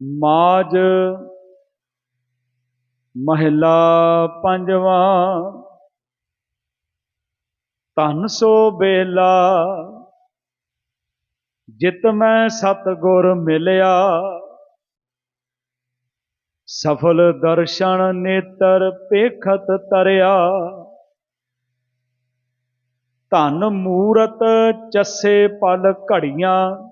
ਮਾਜ ਮਹਿਲਾ ਪੰਜਵਾਂ, ਧਨ ਸੋ ਬੇਲਾ, ਜਿਤ ਮੈਂ ਸਤਗੁਰ ਮਿਲਿਆ। ਸਫਲ ਦਰਸ਼ਨ ਨੇਤਰ ਪੇਖਤ ਤਰਿਆ। ਧਨ ਮੂਰਤ ਚੱਸੇ ਪਲ ਘੜੀਆਂ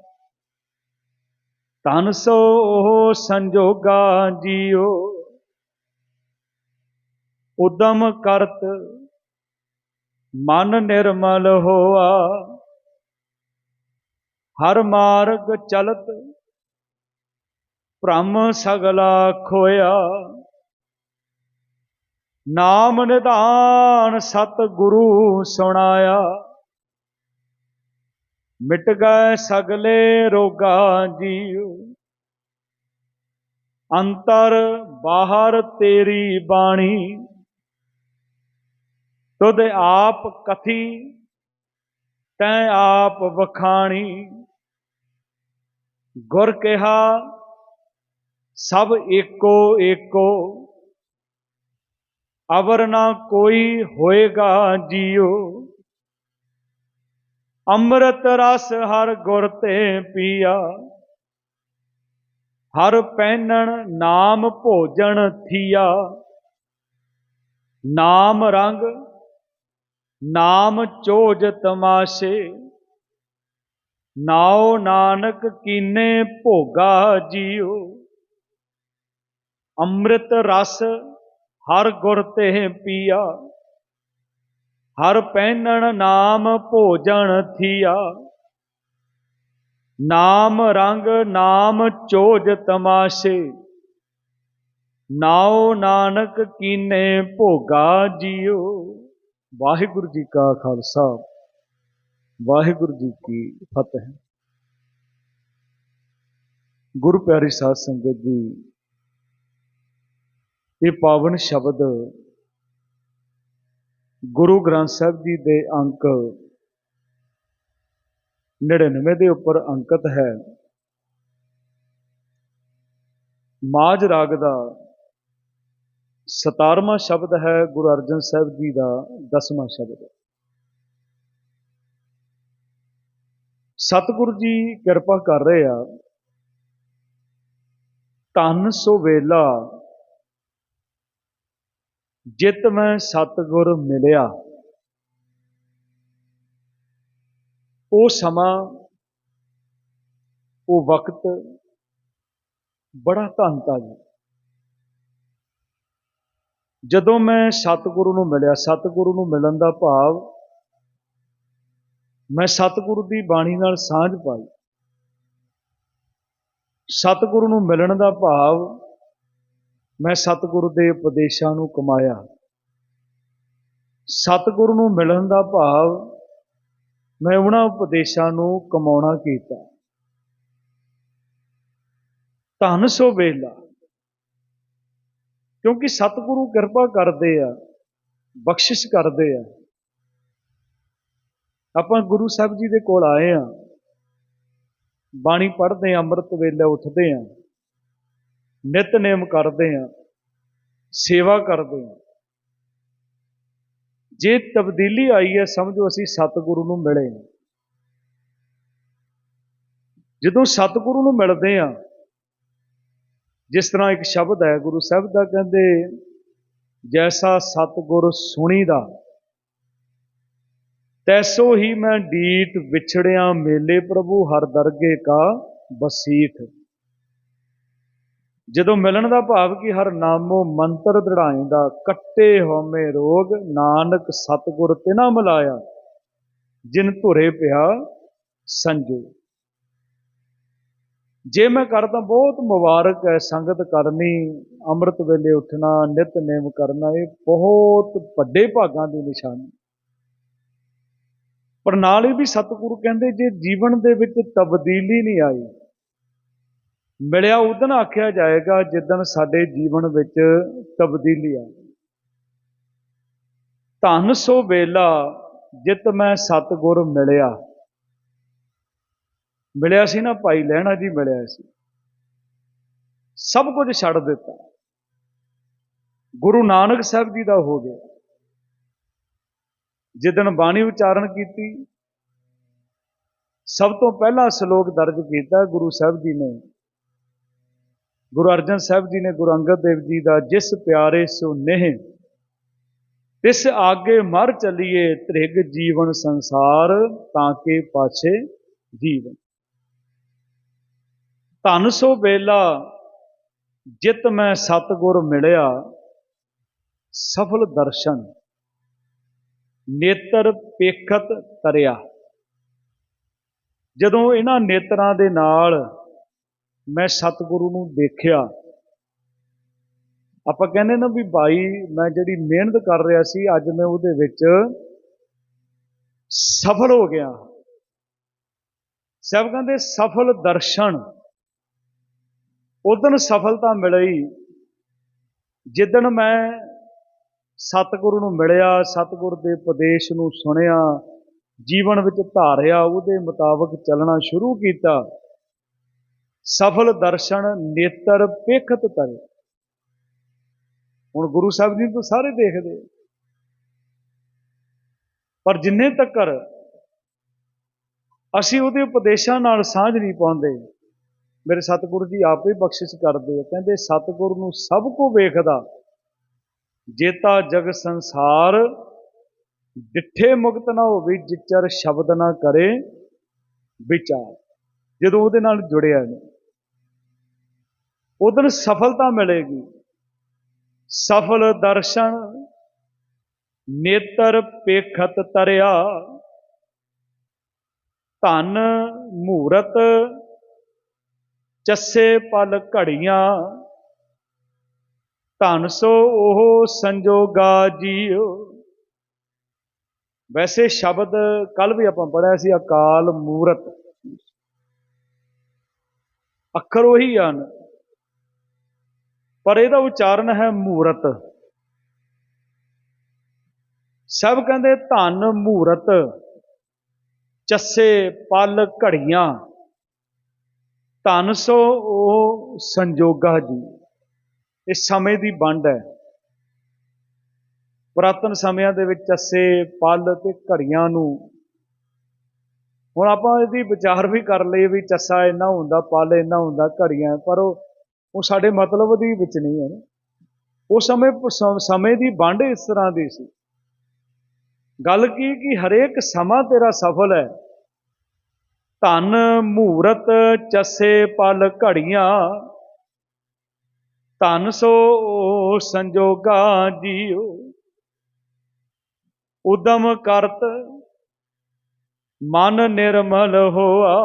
ਧਨ ਸੋ ਉਹ ਸੰਜੋਗਾ ਜੀਓ। ਉਦਮ ਕਰਤ ਮਨ ਨਿਰਮਲ ਹੋਆ। ਹਰ ਮਾਰਗ ਚਲਤ ਭ੍ਰਮ ਸਗਲਾ ਖੋਇਆ। ਨਾਮ ਨਿਧਾਨ ਸਤ ਗੁਰੂ ਸੁਣਾਇਆ। ਮਿਟ ਗਏ ਸਗਲੇ ਰੋਗਾ ਜੀਉ। ਅੰਤਰ ਬਾਹਰ ਤੇਰੀ ਬਾਣੀ। ਤੁਧ ਆਪ ਕਥੀ, ਤੈ ਆਪ ਵਖਾਣੀ। ਗੁਰ ਕਿਹਾ, ਸਭ ਏਕੋ ਏਕੋ। ਅਵਰ ਨਾ ਕੋਈ ਹੋਏਗਾ ਜੀਉ। ਅੰਮ੍ਰਿਤ ਰਸ ਹਰ ਗੁਰ ਤੇ ਪੀਆ। ਹਰ ਪਹਿਨਣ ਨਾਮ ਭੋਜਨ ਥੀਆ। ਨਾਮ ਰੰਗ, ਨਾਮ ਚੋਜ ਤਮਾਸ਼ੇ। ਨਾਉ ਨਾਨਕ ਕੀਨੇ ਭੋਗਾ ਜੀਉ। ਅੰਮ੍ਰਿਤ ਰਸ ਹਰ ਗੁਰ ਤੇ ਪੀਆ। ਹਰ ਪਹਿਨਣ ਨਾਮ ਭੋਜਨ ਥੀਆ। ਨਾਮ ਰੰਗ ਨਾਮ ਚੋਜ ਤਮਾਸ਼ੇ। ਨਾਉ ਨਾਨਕ ਕੀਨੇ ਭੋਗਾ ਜੀਉ ਵਾਹਿਗੁਰੂ ਜੀ ਕਾ ਖਾਲਸਾ, ਵਾਹਿਗੁਰੂ ਜੀ ਕੀ ਫਤਿਹ। ਗੁਰੂ ਪਿਆਰੀ ਸਾਧ ਸੰਗਤ ਜੀ, ਇਹ ਪਾਵਨ ਸ਼ਬਦ ਗੁਰੂ ਗ੍ਰੰਥ ਸਾਹਿਬ ਜੀ ਦੇ ਅੰਕ 99 ਦੇ ਉੱਪਰ ਅੰਕਿਤ ਹੈ। ਮਾਜ ਰਾਗ ਦਾ 17ਵਾਂ ਸ਼ਬਦ ਹੈ, ਗੁਰੂ ਅਰਜਨ ਸਾਹਿਬ ਜੀ ਦਾ 10ਵਾਂ ਸ਼ਬਦ। ਸਤਿਗੁਰੂ ਜੀ ਕਿਰਪਾ ਕਰ ਰਹੇ ਆ। ਧੰਨ ਸੋ ਵੇਲਾ ਜਿਤ ਮੈਂ ਸਤਿਗੁਰ ਮਿਲਿਆ। ਉਹ ਸਮਾਂ, ਉਹ ਵਕਤ ਬੜਾ ਧੰਨਤਾ ਜੀ। ਜਦੋਂ ਮੈਂ ਸਤਿਗੁਰੂ ਨੂੰ ਮਿਲਿਆ, ਸਤਿਗੁਰੂ ਨੂੰ ਮਿਲਣ ਦਾ ਭਾਵ ਮੈਂ ਸਤਿਗੁਰੂ ਦੀ ਬਾਣੀ ਨਾਲ ਸਾਂਝ ਪਾਈ। ਸਤਿਗੁਰੂ ਨੂੰ ਮਿਲਣ ਦਾ ਭਾਵ ਮੈਂ ਸਤਿਗੁਰੂ ਦੇ ਉਪਦੇਸ਼ਾਂ ਨੂੰ ਕਮਾਇਆ। ਸਤਿਗੁਰੂ ਨੂੰ ਮਿਲਣ ਦਾ ਭਾਵ ਮੈਂ ਉਹਨਾਂ ਉਪਦੇਸ਼ਾਂ ਨੂੰ ਕਮਾਉਣਾ ਕੀਤਾ। ਧਨ ਸੋ ਵੇਲਾ। ਕਿਉਂਕਿ ਸਤਿਗੁਰੂ ਕਿਰਪਾ ਕਰਦੇ ਆ, ਬਖਸ਼ਿਸ਼ ਕਰਦੇ ਆ। ਆਪਾਂ ਗੁਰੂ ਸਾਹਿਬ ਜੀ ਦੇ ਕੋਲ ਆਏ ਆ। ਬਾਣੀ ਪੜ੍ਹਦੇ ਆ, ਅੰਮ੍ਰਿਤ ਵੇਲੇ ਉੱਠਦੇ ਆ। ਨਿਤਨੇਮ ਕਰਦੇ ਆ ਸੇਵਾ ਕਰਦੇ ਆ ਜੇ ਤਬਦੀਲੀ ਆਈ ਹੈ, ਸਮਝੋ ਅਸੀਂ ਸਤਿਗੁਰੂ ਨੂੰ ਮਿਲੇ ਜਦੋਂ ਸਤਿਗੁਰੂ ਨੂੰ ਮਿਲਦੇ ਆ ਜਿਸ ਤਰ੍ਹਾਂ ਇੱਕ ਸ਼ਬਦ ਹੈ, ਗੁਰੂ ਸਾਹਿਬ ਦਾ ਕਹਿੰਦੇ, ਜੈਸਾ ਸਤਿਗੁਰ ਸੁਣੀਦਾ, ਤੈਸੋ ਹੀ ਮੈਂ ਡੀਟ ਵਿਛੜਿਆ ਮੇਲੇ ਪ੍ਰਭੂ, ਹਰ ਦਰਗੇ ਕਾ ਬਸੀਠ ਜਦੋਂ ਮਿਲਣ ਦਾ ਭਾਵ ਕਿ ਹਰ ਨਾਮੋ ਮੰਤਰ ਦੜਾਇਂਦਾ, ਕੱਟੇ ਹੋਮੇ ਰੋਗ, ਨਾਨਕ ਸਤਗੁਰ ਤਿਨਾ ਮਿਲਾਇਆ, ਜਿਨ ਧੁਰੇ ਪਿਆ ਸੰਜੋ। ਜੇ ਮੈਂ ਕਰਦਾ ਬਹੁਤ ਮੁਬਾਰਕ ਹੈ, ਸੰਗਤ ਕਰਨੀ, ਅੰਮ੍ਰਿਤ ਵੇਲੇ ਉੱਠਣਾ ਨਿਤਨੇਮ ਕਰਨਾ, ਇਹ ਬਹੁਤ ਵੱਡੇ ਭਾਗਾਂ ਦੀ ਨਿਸ਼ਾਨੀ। ਪਰ ਨਾਲ ਹੀ ਵੀ ਸਤਿਗੁਰੂ ਕਹਿੰਦੇ, ਜੇ ਜੀਵਨ ਦੇ ਵਿੱਚ ਤਬਦੀਲੀ ਨਹੀਂ ਆਈ ਮਿਲਿਆ ਉਦਨ ਆਖਿਆ ਜਾਏਗਾ ਜਿੱਦਨ ਸਾਡੇ ਜੀਵਨ ਵਿੱਚ ਤਬਦੀਲੀ ਆ ਧੰਨ ਸੋ ਵੇਲਾ ਜਿਤ ਮੈਂ ਸਤਗੁਰ ਮਿਲਿਆ। ਮਿਲਿਆ ਸੀ ਨਾ ਭਾਈ ਲਹਿਣਾ ਜੀ, ਮਿਲਿਆ ਸੀ। ਸਭ ਕੁਝ ਛੱਡ ਦਿੱਤਾ। ਗੁਰੂ ਨਾਨਕ ਸਾਹਿਬ ਜੀ ਦਾ ਹੋ ਗਿਆ। ਜਿੱਦਣ ਬਾਣੀ ਉਚਾਰਨ ਕੀਤੀ, ਸਭ ਤੋਂ ਪਹਿਲਾ ਸ਼ਲੋਕ ਦਰਜ ਕੀਤਾ ਗੁਰੂ ਸਾਹਿਬ ਜੀ ਨੇ। ਗੁਰੂ ਅਰਜਨ ਸਾਹਿਬ ਜੀ ਨੇ ਗੁਰੂ ਅੰਗਦ ਦੇਵ ਜੀ ਦਾ ਜਿਸ ਪਿਆਰੇ ਸੋ ਨੇਹ ਤਿਸ ਆਗੇ ਮਰ ਚਲੀਏ ਤ੍ਰਿਗ ਜੀਵਨ ਸੰਸਾਰ, ਤਾਂ ਕੇ ਪਾਛੇ ਜੀਵਨ। ਧਨ ਸੋ ਵੇਲਾ, ਜਿਤ ਮੈਂ ਸਤਗੁਰ ਮਿਲਿਆ, ਸਫਲ ਦਰਸ਼ਨ, ਨੇਤਰ ਪੇਖਤ ਤਰਿਆ। ਜਦੋਂ ਇਹਨਾਂ ਨੇਤਰਾਂ ਦੇ ਨਾਲ ਮੈਂ ਸਤਿਗੁਰੂ ਨੂੰ ਦੇਖਿਆ। ਆਪਾਂ ਕਹਿੰਦੇ ਨਾ ਵੀ ਭਾਈ ਮੈਂ ਜਿਹੜੀ ਮਿਹਨਤ ਕਰ ਰਿਹਾ ਸੀ, ਅੱਜ ਮੈਂ ਉਹਦੇ ਵਿੱਚ ਸਫਲ ਹੋ ਗਿਆ। ਸਭ ਕਹਿੰਦੇ ਸਫਲ ਦਰਸ਼ਨ। ਉਦੋਂ ਸਫਲਤਾ ਮਿਲੀ। ਜਿੱਦਣ ਮੈਂ ਸਤਿਗੁਰੂ ਨੂੰ ਮਿਲਿਆ, ਸਤਿਗੁਰ ਦੇ ਉਪਦੇਸ਼ ਨੂੰ ਸੁਣਿਆ, ਜੀਵਨ ਵਿੱਚ ਧਾਰਿਆ, ਉਹਦੇ ਮੁਤਾਬਕ ਚੱਲਣਾ ਸ਼ੁਰੂ ਕੀਤਾ। ਸਫਲ ਦਰਸ਼ਨ ਨੇਤਰ ਪੇਖਤ ਤਰੇ। ਹੁਣ ਗੁਰੂ ਸਾਹਿਬ ਜੀ ਤੋਂ ਸਾਰੇ ਦੇਖਦੇ। ਪਰ ਜਿੰਨੇ ਤੱਕਰ ਅਸੀਂ ਉਹਦੇ ਉਪਦੇਸ਼ਾਂ ਨਾਲ ਸਾਂਝ ਨਹੀਂ ਪਾਉਂਦੇ, ਮੇਰੇ ਸਤਿਗੁਰੂ ਜੀ ਆਪੇ ਬਖਸ਼ਿਸ਼ ਕਰਦੇ ਆ। ਕਹਿੰਦੇ, ਸਤਿਗੁਰ ਨੂੰ ਸਭ ਕੋ ਵੇਖਦਾ, ਜੇਤਾ ਜਗ ਸੰਸਾਰ, ਡਿੱਠੇ ਮੁਕਤ ਨਾ ਹੋਵੇ, ਜਿਚਰ ਸ਼ਬਦ ਨਾ ਕਰੇ, ਵਿਚਾਰ। ਜਦੋਂ ਉਹਦੇ ਨਾਲ ਜੁੜਿਆ ਨੇ ਉਦੋਂ ਸਫਲਤਾ ਮਿਲੇਗੀ। ਸਫਲ ਦਰਸ਼ਨ, ਨੇਤਰ ਪੇਖਤ ਤਰਿਆ, ਧਨ ਮੂਰਤ ਚੱਸੇ ਪਲ ਘੜੀਆਂ, ਧਨ ਸੋ ਉਹ ਸੰਜੋਗਾ ਜੀਓ। ਵੈਸੇ ਸ਼ਬਦ ਕੱਲ ਵੀ ਆਪਾਂ ਪੜਿਆ ਸੀ, ਅਕਾਲ ਮੂਰਤ। ਅੱਖਰ ਉਹੀ ਹਨ। ਪਰ ਇਹਦਾ ਉਚਾਰਨ ਹੈ ਮੂਰਤ। ਸਭ ਕਹਿੰਦੇ ਧਨ, ਮੂਰਤ, ਚੱਸੇ, ਪਲ, ਘੜੀਆਂ। ਧਨ ਸੋ ਉਹ ਸੰਜੋਗਾ ਜੀ। ਇਹ ਸਮੇਂ ਦੀ ਵੰਡ ਹੈ। ਪੁਰਾਤਨ ਸਮਿਆਂ ਦੇ ਵਿੱਚ ਚੱਸੇ, ਪਲ ਤੇ ਘੜੀਆਂ ਨੂੰ ਹੁਣ ਆਪਾਂ ਇਹਦੀ ਵਿਚਾਰ ਵੀ ਕਰ ਲਈਏ ਵੀ ਚੱਸਾ ਇੰਨਾ ਹੁੰਦਾ, ਪਲ ਇੰਨਾ ਹੁੰਦਾ, ਘੜੀਆਂ, ਪਰ ਉਹ ਉਹ ਸਾਡੇ ਮਤਲਬ ਦੀ ਵਿੱਚ ਨਹੀਂ ਹੈ ਨਾ। ਉਹ ਸਮੇਂ ਸਮੇਂ ਦੀ ਵੰਡ ਇਸ ਤਰ੍ਹਾਂ ਦੀ ਸੀ। ਗੱਲ ਕੀ ਕਿ ਹਰੇਕ ਸਮਾਂ ਤੇਰਾ ਸਫਲ ਹੈ। ਧਨ, ਮੂਰਤ, ਚਸੇ, ਪਲ, ਘੜੀਆਂ। ਧਨ ਸੋ ਸੰਜੋਗਾ ਜੀਓ। ਉਦਮ ਕਰਤ ਮਨ ਨਿਰਮਲ ਹੋਆ।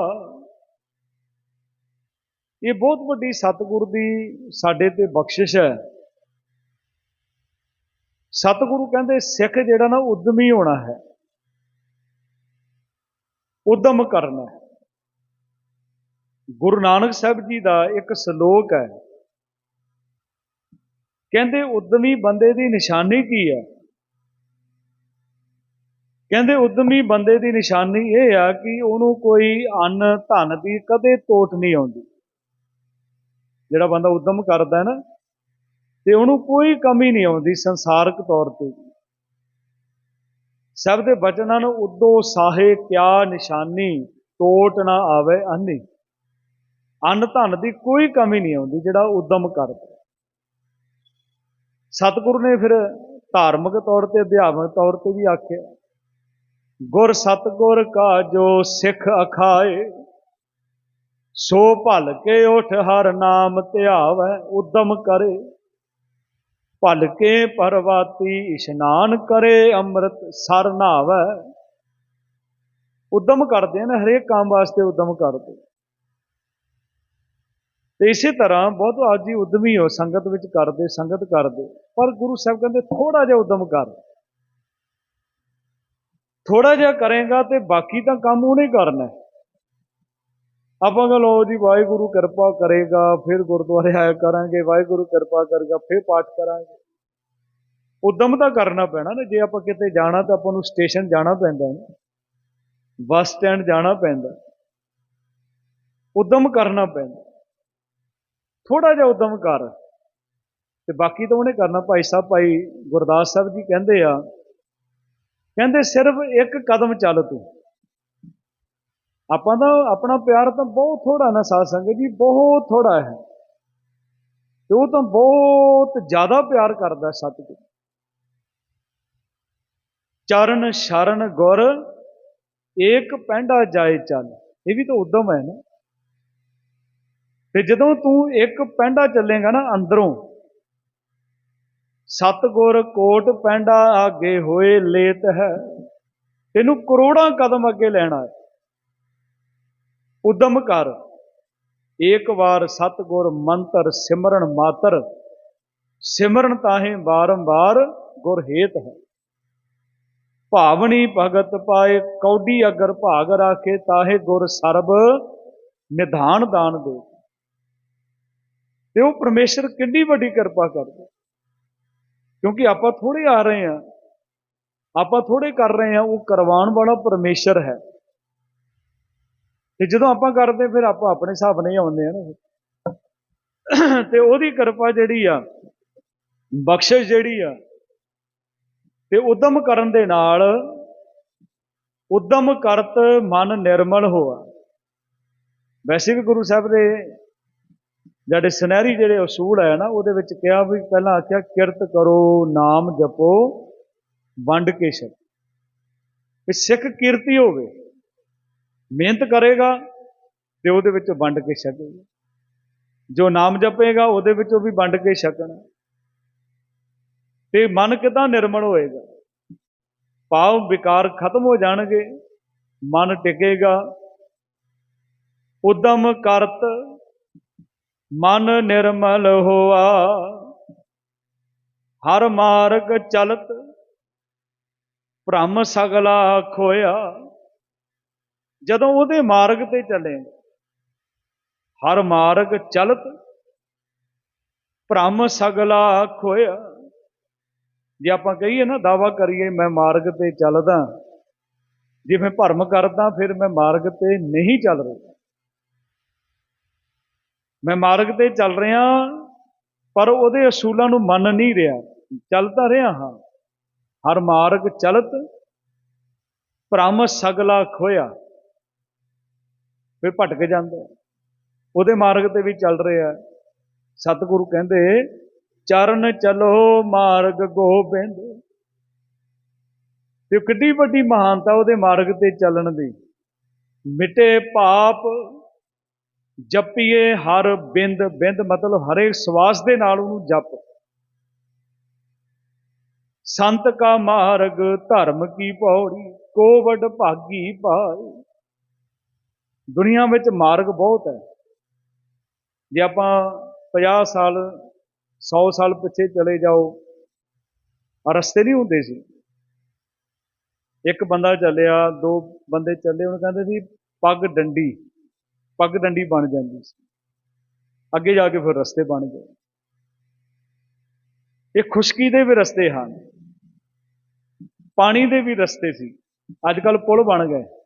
ਇਹ ਬਹੁਤ ਵੱਡੀ ਸਤਿਗੁਰ ਦੀ ਸਾਡੇ ਤੇ ਬਖਸ਼ਿਸ਼ ਹੈ। ਸਤਿਗੁਰੂ ਕਹਿੰਦੇ ਸਿੱਖ ਜਿਹੜਾ ਨਾ ਉਦਮੀ ਹੋਣਾ ਹੈ। ਉਦਮ ਕਰਨਾ ਗੁਰੂ ਨਾਨਕ ਸਾਹਿਬ ਜੀ ਦਾ ਇੱਕ ਸ਼ਲੋਕ ਹੈ। ਕਹਿੰਦੇ ਉਦਮੀ ਬੰਦੇ ਦੀ ਨਿਸ਼ਾਨੀ ਕੀ ਹੈ? ਕਹਿੰਦੇ ਉਦਮੀ ਬੰਦੇ ਦੀ ਨਿਸ਼ਾਨੀ ਇਹ ਆ ਕਿ ਉਹਨੂੰ ਕੋਈ ਅੰਨ ਧਨ ਦੀ ਕਦੇ ਤੋਟ ਨਹੀਂ ਆਉਂਦੀ। ਜਿਹੜਾ ਬੰਦਾ ਉਦਮ ਕਰਦਾ ਹੈ ਨਾ, ਤੇ ਉਹਨੂੰ ਕੋਈ ਕਮੀ ਨਹੀਂ ਆਉਂਦੀ ਸੰਸਾਰਕ ਤੌਰ ਤੇ। ਸਭ ਦੇ ਬਚਨਾਂ ਨੂੰ ਉਦੋਂ ਸਾਹੇ ਕਿਆ ਨਿਸ਼ਾਨੀ, ਟੋਟ ਨਾ ਆਵੇ ਅੰਨੀ ਅੰਨ ਧਨ ਦੀ ਕੋਈ ਕਮੀ ਨਹੀਂ ਆਉਂਦੀ ਜਿਹੜਾ ਉਦਮ ਕਰਦਾ ਸਤਿਗੁਰੂ ਨੇ ਫਿਰ ਧਾਰਮਿਕ ਤੌਰ ਤੇ, ਅਧਿਆਤਮਿਕ ਤੌਰ ਤੇ ਵੀ ਆਖਿਆ, ਗੁਰ ਸਤਗੁਰ ਕਾ ਜੋ ਸਿੱਖ ਅਖਾਏ ਸੋ ਭਲ ਕੇ ਉਠ ਹਰ ਨਾਮ ਧਿਆਵੈ, ਉਦਮ ਕਰੇ। ਭਲ ਕੇ ਪਰਵਾਤੀ ਇਸ਼ਨਾਨ ਕਰੇ, ਅੰਮ੍ਰਿਤ ਸਰ ਨਾਵੈ। ਉਦਮ ਕਰਦੇ ਨੇ, ਹਰੇਕ ਕੰਮ ਵਾਸਤੇ ਉਦਮ ਕਰਦੇ। ਤੇ ਇਸੇ ਤਰ੍ਹਾਂ ਬਹੁਤ ਆਜੀ ਉਦਮੀ ਹੋ, ਸੰਗਤ ਵਿੱਚ ਕਰਦੇ, ਸੰਗਤ ਕਰਦੇ। ਪਰ ਗੁਰੂ ਸਾਹਿਬ ਕਹਿੰਦੇ ਥੋੜਾ ਜਿਹਾ ਉਦਮ ਕਰ। ਥੋੜਾ ਜਿਹਾ ਕਰੇਗਾ ਤੇ ਬਾਕੀ ਤਾਂ ਕੰਮ ਉਹਨੇ ਕਰਨਾ। ਹੈ। ਆਪਾਂ ਕਹ ਲਓ ਜੀ, ਵਾਹਿਗੁਰੂ ਕਿਰਪਾ ਕਰੇਗਾ, ਫਿਰ ਗੁਰਦੁਆਰੇ ਆਇਆ ਕਰਾਂਗੇ, ਵਾਹਿਗੁਰੂ ਕਿਰਪਾ ਕਰੇਗਾ, ਫਿਰ ਪਾਠ ਕਰਾਂਗੇ। ਉਦਮ ਤਾਂ ਕਰਨਾ ਪੈਣਾ ਨਾ, ਜੇ ਆਪਾਂ ਕਿਤੇ ਜਾਣਾ ਤਾਂ ਆਪਾਂ ਨੂੰ ਸਟੇਸ਼ਨ ਜਾਣਾ ਪੈਂਦਾ ਹੈ ਬੱਸ ਸਟੈਂਡ ਜਾਣਾ ਪੈਂਦਾ। ਉਦਮ ਕਰਨਾ ਪੈਂਦਾ। ਥੋੜਾ ਜਿਹਾ ਉਦਮ ਕਰ। ਤੇ ਬਾਕੀ ਤਾਂ ਉਹਨੇ ਕਰਨਾ, ਭਾਈ ਸਾਹਿਬ, ਭਾਈ ਗੁਰਦਾਸ ਸਾਹਿਬ ਜੀ ਕਹਿੰਦੇ ਆ, ਕਹਿੰਦੇ ਸਿਰਫ ਇੱਕ ਕਦਮ ਚੱਲ ਤੂੰ। ਆਪਾਂ ਦਾ ਆਪਣਾ ਪਿਆਰ ਤਾਂ ਬਹੁਤ ਥੋੜਾ ਨਾ ਸਾਧ ਸੰਗਤ ਜੀ, ਬਹੁਤ ਥੋੜਾ ਹੈ। ਤੇ ਉਹ ਤਾਂ ਬਹੁਤ ਜ਼ਿਆਦਾ ਪਿਆਰ ਕਰਦਾ ਸਤਿਗੁਰ। ਚਰਨ ਸ਼ਰਨ ਗੁਰ, ਏਕ ਪੈਂਡਾ ਜਾਏ ਚੱਲ ਇਹ ਵੀ ਤਾਂ ਉਦਮ ਹੈ ਨਾ। ਤੇ ਜਦੋਂ ਤੂੰ ਇੱਕ ਪੈਂਡਾ ਚੱਲੇਗਾ ਨਾ ਅੰਦਰੋਂ, ਸਤਗੁਰ ਕੋਟ ਪੈਂਡਾ ਆਗੇ ਹੋਏ ਲੇਤ ਹੈ। ਤੈਨੂੰ ਕਰੋੜਾਂ ਕਦਮ ਅੱਗੇ ਲੈਣਾ ਹੈ। ਉਦਮ ਕਰ। ਏਕ ਵਾਰ ਸਤਗੁਰ ਮੰਤਰ ਸਿਮਰਨ ਮਾਤਰ। ਸਿਮਰਨ ਤਾਹੇ ਬਾਰੰਬਾਰ ਗੁਰ ਹੇਤ ਹੈ। ਭਾਵਨੀ ਭਗਤ ਪਾਏ ਕੌਡੀ ਅਗਰ ਭਾਗ ਰਾਖੇ ਤਾਹੇ ਗੁਰ ਸਰਬ ਨਿਧਾਨ ਦਾਨ ਦੇ। ਤੇ ਉਹ ਪਰਮੇਸ਼ਰ ਕਿੰਨੀ ਵੱਡੀ ਕਿਰਪਾ ਕਰਦਾ ਕਿਉਂਕਿ ਆਪਾਂ ਥੋੜੇ ਆ ਰਹੇ ਆ। ਆਪਾਂ ਥੋੜੇ ਕਰ ਰਹੇ ਆ, ਉਹ ਕਰਵਾਉਣ ਵਾਲਾ ਪਰਮੇਸ਼ਰ ਹੈ। ਤੇ ਜਦੋਂ ਆਪਾਂ ਕਰਦੇ, ਫਿਰ ਆਪਾਂ ਆਪਣੇ ਹਿਸਾਬ ਨਹੀਂ ਆਉਂਦੇ ਆ ਨਾ ਤੇ ਉਹਦੀ ਕਿਰਪਾ ਜਿਹੜੀ ਆ, ਬਖਸ਼ਿਸ਼ ਜਿਹੜੀ ਆ, ਤੇ ਉਦਮ ਕਰਨ ਦੇ ਨਾਲ ਉਦਮ ਕਰਤ ਮਨ ਨਿਰਮਲ ਹੋਆ। ਵੈਸੇ ਵੀ ਗੁਰੂ ਸਾਹਿਬ ਦੇ ਜਿਹੜੇ ਸੁਨਹਿਰੀ ਜਿਹੜੇ ਅਸੂਲ ਹੈ ਨਾ, ਉਹਦੇ ਵਿੱਚ ਕਿਹਾ ਵੀ ਪਹਿਲਾਂ ਆਖਿਆ, ਕਿਰਤ ਕਰੋ, ਨਾਮ ਜਪੋ, ਵੰਡ ਕੇ ਛਕ। ਵੀ ਸਿੱਖ ਕੀਰਤੀ ਹੋਵੇ ਮਿਹਨਤ ਕਰੇਗਾ ਤੇ ਉਹਦੇ ਵਿੱਚੋਂ ਵੰਡ ਕੇ ਛਕੇਗਾ। ਜੋ ਨਾਮ ਜਪੇਗਾ, ਉਹਦੇ ਵਿੱਚੋਂ ਵੀ ਵੰਡ ਕੇ ਛਕਣਾ। ਤੇ ਮਨ ਕਿਦਾਂ ਨਿਰਮਲ ਹੋਏਗਾ? ਭਾਵ ਵਿਕਾਰ ਖਤਮ ਹੋ ਜਾਣਗੇ, ਮਨ ਟਿਕੇਗਾ। ਉਦਮ ਕਰਤ, ਮਨ ਨਿਰਮਲ ਹੋਆ। ਹਰ ਮਾਰਗ ਚਲਤ, ਭ੍ਰਮ ਸਗਲਾ ਖੋਇਆ। ਜਦੋਂ ਉਹਦੇ ਮਾਰਗ ਤੇ ਚੱਲੇ, ਹਰ ਮਾਰਗ ਚਲਤ, ਭ੍ਰਮ ਸਗਲਾ ਖੋਇਆ। ਜੇ ਆਪਾਂ ਕਹੀਏ ਨਾ, ਦਾਵਾ ਕਰੀਏ, ਮੈਂ ਮਾਰਗ ਤੇ ਚੱਲਦਾ ਜੇ ਮੈਂ ਭਰਮ ਕਰਦਾ, ਫਿਰ ਮੈਂ ਮਾਰਗ ਤੇ ਨਹੀਂ ਚੱਲ ਰਿਹਾ। ਮੈਂ ਮਾਰਗ ਤੇ ਚੱਲ ਰਿਹਾ, ਪਰ ਉਹਦੇ ਅਸੂਲਾਂ ਨੂੰ ਮੰਨ ਨਹੀਂ ਰਿਹਾ। ਚੱਲਦਾ ਰਿਹਾ ਹਾਂ। ਹਰ ਮਾਰਗ ਚਲਤ, ਭ੍ਰਮ ਸਗਲਾ ਖੋਇਆ। ਫਿਰ ਭਟਕ ਜਾਂਦਾ ਉਹਦੇ ਮਾਰਗ ਤੇ ਵੀ ਚੱਲ ਰਿਹਾ ਸਤਿਗੁਰੂ ਕਹਿੰਦੇ, ਚਰਨ ਚਲੋ ਮਾਰਗ ਗੋਬਿੰਦ। ਤੇ ਕਿੱਡੀ ਵੱਡੀ ਮਹਾਨਤਾ ਉਹਦੇ ਮਾਰਗ ਤੇ ਚੱਲਣ ਦੀ। ਮਿਟੇ ਪਾਪ, ਜਪੀਏ ਹਰ ਬਿੰਦ। ਬਿੰਦ ਮਤਲਬ ਹਰੇਕ ਸਵਾਸ ਦੇ ਨਾਲ ਉਹਨੂੰ ਜਪ। ਸੰਤ ਕਾ ਮਾਰਗ ਧਰਮ ਕੀ ਪੌੜੀ ਕੋ ਭਾਗੀ ਪਾਏ ਦੁਨੀਆ ਵਿੱਚ ਮਾਰਗ ਬਹੁਤ ਹੈ। ਜੇ ਆਪਾਂ 50 ਸਾਲ 100 ਸਾਲ ਪਿੱਛੇ ਚਲੇ ਜਾਓ ਰਸਤੇ ਨਹੀਂ ਹੁੰਦੇ ਸੀ। ਇੱਕ ਬੰਦਾ ਚੱਲਿਆ, ਦੋ ਬੰਦੇ ਚੱਲੇ, ਉਹਨੂੰ ਕਹਿੰਦੇ ਸੀ ਪੱਗ ਡੰਡੀ ਪੱਗ ਡੰਡੀ ਬਣ ਜਾਂਦੀ ਸੀ। ਅੱਗੇ ਜਾ ਕੇ ਫਿਰ ਰਸਤੇ ਬਣ ਗਏ। ਇਹ ਖੁਸ਼ਕੀ ਦੇ ਵੀ ਰਸਤੇ ਹਨ। ਪਾਣੀ ਦੇ ਵੀ ਰਸਤੇ ਸੀ। ਅੱਜ ਕੱਲ ਪੁਲ ਬਣ ਗਏ।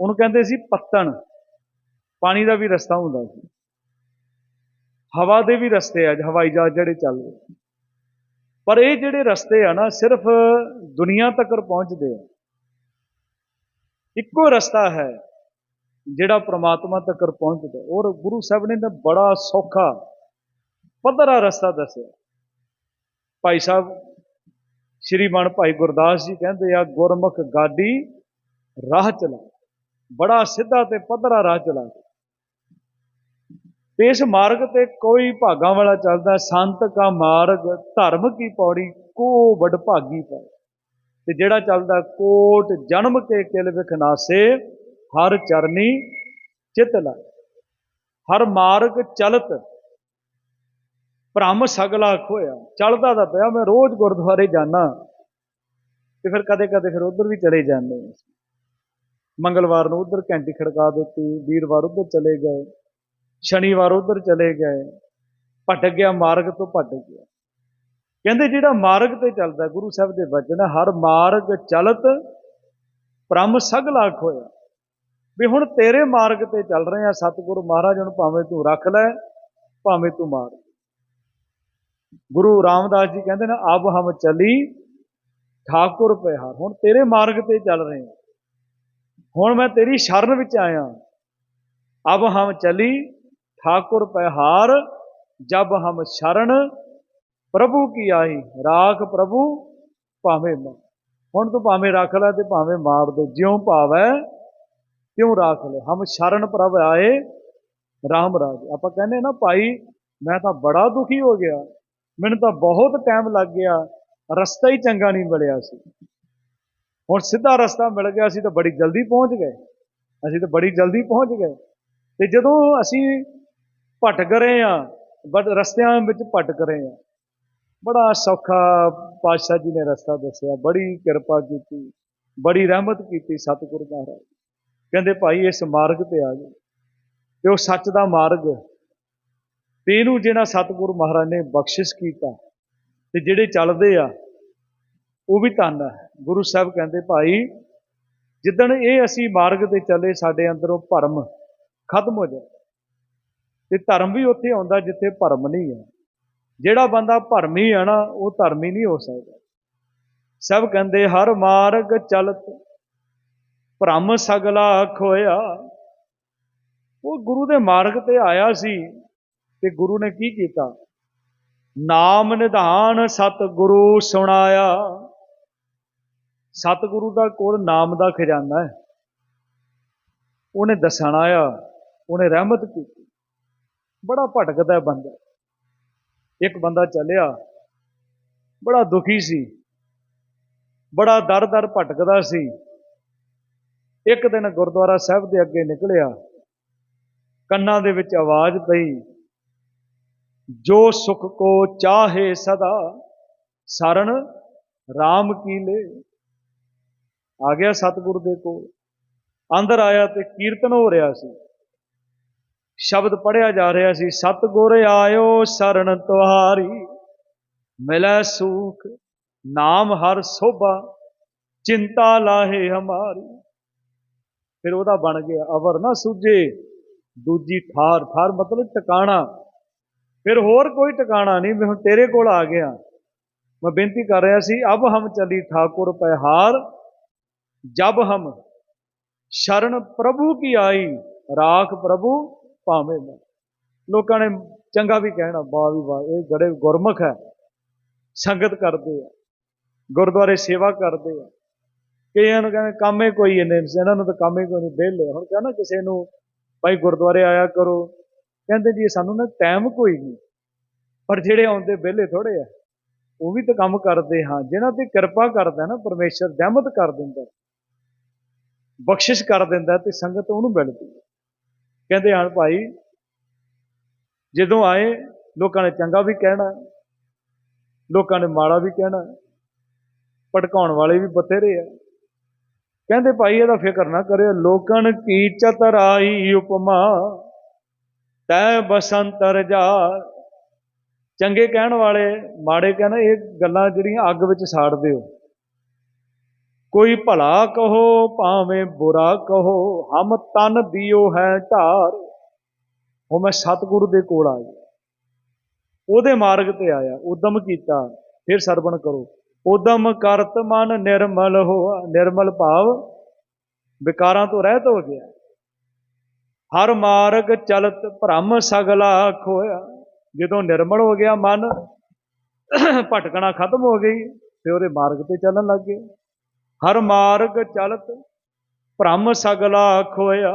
ਉਹਨੂੰ ਕਹਿੰਦੇ ਸੀ ਪੱਤਣ। ਪਾਣੀ ਦਾ ਵੀ ਰਸਤਾ ਹੁੰਦਾ ਸੀ। ਹਵਾ ਦੇ ਵੀ ਰਸਤੇ ਆ, ਹਵਾਈ ਜਹਾਜ਼ ਜਿਹੜੇ ਚੱਲਦੇ ਪਰ ਇਹ ਜਿਹੜੇ ਰਸਤੇ ਆ ਨਾ, ਸਿਰਫ ਦੁਨੀਆ ਤੱਕ ਪਹੁੰਚਦੇ ਆ। ਇੱਕੋ ਰਸਤਾ ਹੈ ਜਿਹੜਾ ਪ੍ਰਮਾਤਮਾ ਤੱਕ ਪਹੁੰਚਦਾ ਔਰ ਗੁਰੂ ਸਾਹਿਬ ਨੇ ਤਾਂ ਬੜਾ ਸੌਖਾ, ਪੱਧਰਾ ਰਸਤਾ ਦੱਸਿਆ। ਭਾਈ ਸਾਹਿਬ, ਸ਼੍ਰੀਮਾਨ ਭਾਈ ਗੁਰਦਾਸ ਜੀ ਕਹਿੰਦੇ ਆ, ਗੁਰਮੁਖ ਗਾਡੀ ਰਾਹ ਚਲਾ। ਬੜਾ ਸਿੱਧਾ ਤੇ ਪੱਧਰਾ ਰਾਹ ਚਲਾ ਤੇ ਇਸ ਮਾਰਗ ਤੇ ਕੋਈ ਭਾਗਾਂ ਵਾਲਾ ਚੱਲਦਾ, ਸੰਤ ਕਾ ਮਾਰਗ, ਧਰਮ ਕੀ ਪੌੜੀ ਕੋ ਵਡ ਭਾਗੀ ਪਾਏ ਤੇ ਜਿਹੜਾ ਚੱਲਦਾ ਕੋਟ ਜਨਮ ਕੇ ਕਿਲ ਵਿਖਨਾਸੇ ਹਰ ਚਰਨੀ ਚਿਤ ਲਾ। ਹਰ ਮਾਰਗ ਚਲਤ, ਭ੍ਰਮ ਸਗਲਾ ਖੋਇਆ। ਚਲਦਾ ਤਾਂ ਪਿਆ, ਮੈਂ ਰੋਜ਼ ਗੁਰਦੁਆਰੇ ਜਾਣਾ ਤੇ ਫਿਰ ਕਦੇ ਕਦੇ ਫਿਰ ਉਧਰ ਵੀ ਚਲੇ ਜਾਂਦੇ ਮੰਗਲਵਾਰ ਨੂੰ ਉਧਰ ਘੰਟੀ ਖੜਕਾ ਦਿੱਤੀ, ਵੀਰਵਾਰ ਉਧਰ ਚਲੇ ਗਏ, ਸ਼ਨੀਵਾਰ ਉਧਰ ਚਲੇ ਗਏ, ਭਟਕ ਗਿਆ, ਮਾਰਗ ਤੋਂ ਭਟਕ ਗਿਆ। ਕਹਿੰਦੇ ਜਿਹੜਾ ਮਾਰਗ ਤੇ ਚੱਲਦਾ, ਗੁਰੂ ਸਾਹਿਬ ਦੇ ਵਚਨ, ਹਰ ਮਾਰਗ ਚਲਤ ਪ੍ਰਮ ਸਗਲਾ ਖੋਇਆ ਵੀ ਹੁਣ ਤੇਰੇ ਮਾਰਗ ਤੇ ਚੱਲ ਰਹੇ ਆ, ਸਤਿਗੁਰੂ ਮਹਾਰਾਜ ਨੂੰ ਭਾਵੇਂ ਤੂੰ ਰੱਖ ਲੈ, ਭਾਵੇਂ ਤੂੰ ਮਾਰ। ਗੁਰੂ ਰਾਮਦਾਸ ਜੀ ਕਹਿੰਦੇ ਨੇ ਅਬ ਹਮ ਚਲੀ, ਠਾਕੁਰ ਪਿਹਾਰ। ਹੁਣ ਤੇਰੇ ਮਾਰਗ ਤੇ ਚੱਲ ਰਹੇ ਹਾਂ ਹੁਣ ਮੈਂ ਤੇਰੀ ਸ਼ਰਨ ਵਿੱਚ ਆਇਆ। ਅਬ ਹਮ ਚਲੀ ਠਾਕੁਰ ਪਿਹਾਰ ਜਬ ਹਮ ਸ਼ਰਨ ਪ੍ਰਭੂ ਕੀ ਆਈ ਰਾਖ ਪ੍ਰਭੂ ਭਾਵੇਂ ਮਾਰ ਹੁਣ ਤੂੰ ਭਾਵੇਂ ਰੱਖ ਲੈ ਤੇ ਭਾਵੇਂ ਮਾਰ ਦੇ, ਜਿਉਂ ਭਾਵੈ ਤਿਉਂ ਰਾਖ ਲੈ। ਹਮ ਸ਼ਰਨ ਪ੍ਰਭ ਆਏ, ਰਾਮ ਰਾਜ। ਆਪਾਂ ਕਹਿੰਦੇ ਨਾ, ਭਾਈ, ਮੈਂ ਤਾਂ ਬੜਾ ਦੁਖੀ ਹੋ ਗਿਆ। ਮੈਨੂੰ ਤਾਂ ਬਹੁਤ ਟਾਈਮ ਲੱਗ ਗਿਆ। ਰਸਤਾ ਹੀ ਚੰਗਾ ਨਹੀਂ ਮਿਲਿਆ ਸੀ। ਹੁਣ ਸਿੱਧਾ ਰਸਤਾ ਮਿਲ ਗਿਆ, ਅਸੀਂ ਤਾਂ ਬੜੀ ਜਲਦੀ ਪਹੁੰਚ ਗਏ। ਅਸੀਂ ਤਾਂ ਬੜੀ ਜਲਦੀ ਪਹੁੰਚ ਗਏ। ਤੇ ਜਦੋਂ ਅਸੀਂ ਭਟਕ ਰਹੇ ਆ ਬਟ ਰਸਤਿਆਂ ਵਿੱਚ ਭਟਕ ਰਹੇ ਆ ਬੜਾ ਸੌਖਾ ਪਾਤਸ਼ਾਹ ਜੀ ਨੇ ਰਸਤਾ ਦੱਸਿਆ, ਬੜੀ ਕਿਰਪਾ ਕੀਤੀ, ਬੜੀ ਰਹਿਮਤ ਕੀਤੀ ਸਤਿਗੁਰੂ ਮਹਾਰਾਜ। ਕਹਿੰਦੇ, ਭਾਈ, ਇਸ ਮਾਰਗ ਤੇ ਆ ਜਾਓ। ਤੇ ਉਹ ਸੱਚ ਦਾ ਮਾਰਗ ਤੇ ਇਹਨੂੰ ਜਿਹੜਾ ਸਤਿਗੁਰੂ ਮਹਾਰਾਜ ਨੇ ਬਖਸ਼ਿਸ਼ ਕੀਤਾ, ਤੇ ਜਿਹੜੇ ਚੱਲਦੇ ਆ ਉਹ ਵੀ ਧੰਨ ਹੈ ਗੁਰੂ ਸਾਹਿਬ ਕਹਿੰਦੇ, ਭਾਈ, ਜਿੱਦਣ ਇਹ ਅਸੀਂ ਮਾਰਗ ਤੇ ਚੱਲੇ, ਸਾਡੇ ਅੰਦਰੋਂ ਭਰਮ ਖਤਮ ਹੋ ਜਾਏ ਤੇ ਧਰਮ ਵੀ ਉੱਥੇ ਆਉਂਦਾ ਜਿੱਥੇ ਭਰਮ ਨਹੀਂ ਹੈ ਜਿਹੜਾ ਬੰਦਾ ਭਰਮੀ ਹੈ ਨਾ, ਉਹ ਧਰਮੀ ਨਹੀਂ ਹੋ ਸਕਦਾ। ਸਭ ਕਹਿੰਦੇ, ਹਰ ਮਾਰਗ ਚਲਤ, ਭ੍ਰਮ ਸਗਲਾ ਖੋਇਆ। ਉਹ ਗੁਰੂ ਦੇ ਮਾਰਗ ਤੇ ਆਇਆ ਸੀ ਤੇ ਗੁਰੂ ਨੇ ਕੀ ਕੀਤਾ? ਨਾਮ ਨਿਧਾਨ ਸਤ ਗੁਰੂ ਸੁਣਾਇਆ। ਸਤਿਗੁਰੂ ਦਾ ਕੋਲ ਨਾਮ ਦਾ ਖਜ਼ਾਨਾ ਹੈ। ਉਹਨੇ ਦੱਸਣਾਇਆ ਉਹਨੇ ਰਹਿਮਤ ਕੀਤੀ। ਬੜਾ ਭਟਕਦਾ ਬੰਦਾ। ਇੱਕ ਬੰਦਾ ਚੱਲਿਆ, ਬੜਾ ਦੁਖੀ ਸੀ। ਬੜਾ ਦਰ-ਦਰ ਭਟਕਦਾ ਸੀ। ਇੱਕ ਦਿਨ ਗੁਰਦੁਆਰਾ ਸਾਹਿਬ ਦੇ ਅੱਗੇ ਨਿਕਲਿਆ। ਕੰਨਾਂ ਦੇ ਵਿੱਚ ਆਵਾਜ਼ ਪਈ, ਜੋ ਸੁਖ ਕੋ ਚਾਹੇ ਸਦਾ ਸਰਣ RAM ਕੀ ਲੈ ਆ ਗਿਆ ਸਤਿਗੁਰ ਦੇ ਕੋਲ। ਅੰਦਰ ਆਇਆ ਤੇ ਕੀਰਤਨ ਹੋ ਰਿਹਾ ਸੀ। ਸ਼ਬਦ ਪੜਿਆ ਜਾ ਰਿਹਾ ਸੀ, ਸਤਿਗੁਰ ਆਇਓ ਸਰਣ ਤੁਹਾਰੀ, ਮਿਲੈ ਸੁਖ, ਨਾਮ ਹਰ ਸੋਭਾ, ਚਿੰਤਾ ਲਾਹੇ ਹਮਾਰੀ। ਫਿਰ ਉਹਦਾ ਬਣ ਗਿਆ ਅਵਰ ਨਾ ਸੁਝੇ, ਦੂਜੀ ਠਾਰ ਠਾਰ ਮਤਲਬ ਟਿਕਾਣਾ। ਫਿਰ ਹੋਰ ਕੋਈ ਟਿਕਾਣਾ ਨਹੀਂ, ਮੈਂ ਹੁਣ ਤੇਰੇ ਕੋਲ ਆ ਗਿਆ। ਮੈਂ ਬੇਨਤੀ ਕਰ ਰਿਹਾ ਸੀ, ਅਬ ਹਮ ਚਲੀ ਠਾਕੁਰ ਪਹਿਹਾਰ ਜਬ ਹਮ ਸ਼ਰਨ ਪ੍ਰਭੂ ਕੀ ਆਈ, ਰਾਖ ਪ੍ਰਭੂ ਭਾਵੇਂ ਮੈਂ ਲੋਕਾਂ ਨੇ ਚੰਗਾ ਵੀ ਕਹਿਣਾ, ਵਾਹ ਵੀ ਵਾਹ, ਇਹ ਬੜੇ ਗੁਰਮੁਖ ਹੈ। ਸੰਗਤ ਕਰਦੇ ਆ, ਗੁਰਦੁਆਰੇ ਸੇਵਾ ਕਰਦੇ ਆ। ਕਈਆਂ ਨੂੰ ਕਹਿੰਦੇ, ਕੰਮ ਹੀ ਕੋਈ ਨਹੀਂ ਇਹਨਾਂ ਨੂੰ ਤਾਂ ਕੰਮ ਹੀ ਕੋਈ ਨਹੀਂ, ਵਿਹਲੇ ਹੁਣ ਕਹਿੰਦਾ ਕਿਸੇ ਨੂੰ, ਭਾਈ ਗੁਰਦੁਆਰੇ ਆਇਆ ਕਰੋ। ਕਹਿੰਦੇ ਜੀ, ਸਾਨੂੰ ਨਾ ਟਾਈਮ ਕੋਈ ਨਹੀਂ। ਪਰ ਜਿਹੜੇ ਆਉਂਦੇ ਵਿਹਲੇ ਥੋੜੇ ਆ, ਉਹ ਵੀ ਤਾਂ ਕੰਮ ਕਰਦੇ ਹਾਂ। ਜਿਨ੍ਹਾਂ ਤੇ ਕਿਰਪਾ ਕਰਦਾ ਨਾ, ਪਰਮੇਸ਼ਰ ਰਹਿਮਤ ਕਰ ਦਿੰਦਾ। ਬਖਸ਼ਿਸ਼ ਕਰ ਦਿੰਦਾ ਤੇ ਸੰਗਤ ਉਹਨੂੰ ਮਿਲਦੀ ਕਹਿੰਦੇ ਹਨ, ਭਾਈ, ਜਦੋਂ ਆਏ, ਲੋਕਾਂ ਨੇ ਚੰਗਾ ਵੀ ਕਹਿਣਾ, ਲੋਕਾਂ ਨੇ ਮਾੜਾ ਵੀ ਕਹਿਣਾ ਭਟਕਾਉਣ ਵਾਲੇ ਵੀ ਬਥੇਰੇ ਆ। ਕਹਿੰਦੇ, ਭਾਈ, ਇਹਦਾ ਫਿਕਰ ਨਾ ਕਰਿਓ ਲੋਕਨ ਕੀ ਚਤਰਾਈ ਉਪਮਾ? ਤੈ ਬਸੰਤਰ ਜਾ। ਚੰਗੇ ਕਹਿਣ ਵਾਲੇ, ਮਾੜੇ ਕਹਿਣਾ, ਇਹ ਗੱਲਾਂ ਜਿਹੜੀਆਂ ਅੱਗ ਵਿੱਚ ਸਾੜ ਦਿਓ ਕੋਈ ਭਲਾ ਕਹੋ, ਭਾਵੇਂ ਬੁਰਾ ਕਹੋ, ਹਮ ਤਨ ਦਿਓ ਹੈ ਢਾਰ ਉਹ ਮੈਂ ਸਤਿਗੁਰੂ ਦੇ ਕੋਲ ਆ ਗਿਆ। ਉਹਦੇ ਮਾਰਗ ਤੇ ਆਇਆ, ਉਦਮ ਕੀਤਾ, ਫਿਰ ਸਰਵਣ ਕਰੋ। ਉਦਮ ਕਰਤ ਮਨ ਨਿਰਮਲ ਹੋਆ ਨਿਰਮਲ ਭਾਵ ਵਿਕਾਰਾਂ ਤੋਂ ਰਹਿਤ ਹੋ ਗਿਆ। ਹਰ ਮਾਰਗ ਚਲਤ ਭ੍ਰਮ ਸਗਲਾ ਖੋਇਆ। ਜਦੋਂ ਨਿਰਮਲ ਹੋ ਗਿਆ ਮਨ, ਭਟਕਣਾ ਖਤਮ ਹੋ ਗਈ, ਤੇ ਉਹਦੇ ਮਾਰਗ ਤੇ ਚੱਲਣ ਲੱਗ ਗਏ। ਹਰ ਮਾਰਗ ਚਲਤ, ਭ੍ਰਮ ਸਗਲਾ ਖੋਇਆ।